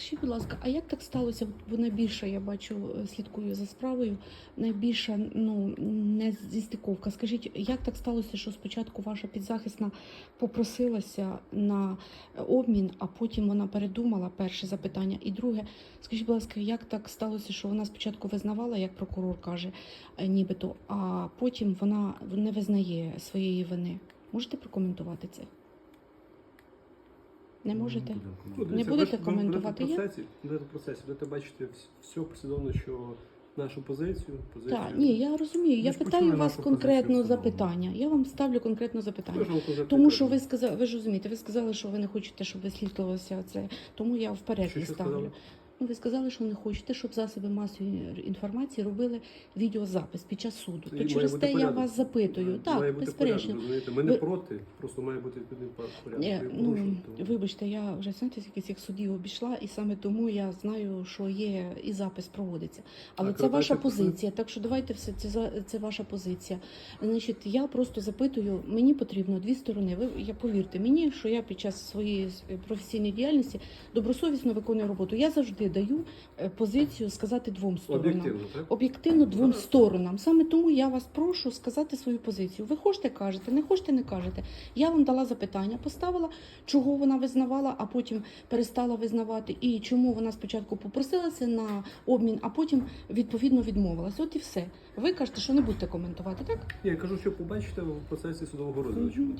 Скажіть, будь ласка, а як так сталося? Бо найбільше я бачу, е, слідкую за справою. Найбільша ну не зістиковка. Скажіть, як так сталося, що спочатку ваша підзахисна попросилася на обмін, а потім вона передумала перше запитання. І друге, скажіть, будь ласка, як так сталося, що вона спочатку визнавала, як прокурор каже, е, нібито, а потім вона не визнає своєї вини? Можете прокоментувати це? Не можете? Ну, Не дивіться, будете ви ж- коментувати? Я- в процесі, в процесі, будете бачити вс- все послідовно, що нашу позицію, позицію. Так, ні, я розумію. Я ж питаю почули вас нашу конкретно позицію запитання. Я вам ставлю конкретно запитання. Дуже вам конкретно Тому що кажу. ви сказали, ви ж розумієте, ви сказали, що ви не хочете, щоб висвітлювалося це. Тому я вперед Що не ставлю. сказали? Ну, ви сказали, що не хочете, щоб засоби масової інформації робили відеозапис під час суду. І То через те я вас запитую. Має Так, безперечно. порядок. Ми не Ви- проти, просто має бути відповідний порядок. Ви ну тому- вибачте, я вже знаєте, скільки цих судів обійшла, і саме тому я знаю, що є і запис проводиться. Але А це ваша позиція. Так що давайте все це це ваша позиція. Значить, я просто запитую, мені потрібно дві сторони. Ви я повірте мені, що я під час своєї професійної діяльності добросовісно виконую роботу. Я завжди даю е, позицію сказати двом сторонам. Об'єктивно, так? Об'єктивно двом сторонам. Саме тому я вас прошу сказати свою позицію. Ви хочете кажете, не хочете, не кажете. Я вам дала запитання, поставила, чого вона визнавала, а потім перестала визнавати, і чому вона спочатку попросилася на обмін, а потім відповідно відмовилася. От і все. Ви кажете, що не будете коментувати, так? Я кажу, що побачите в процесі судового. Мгм,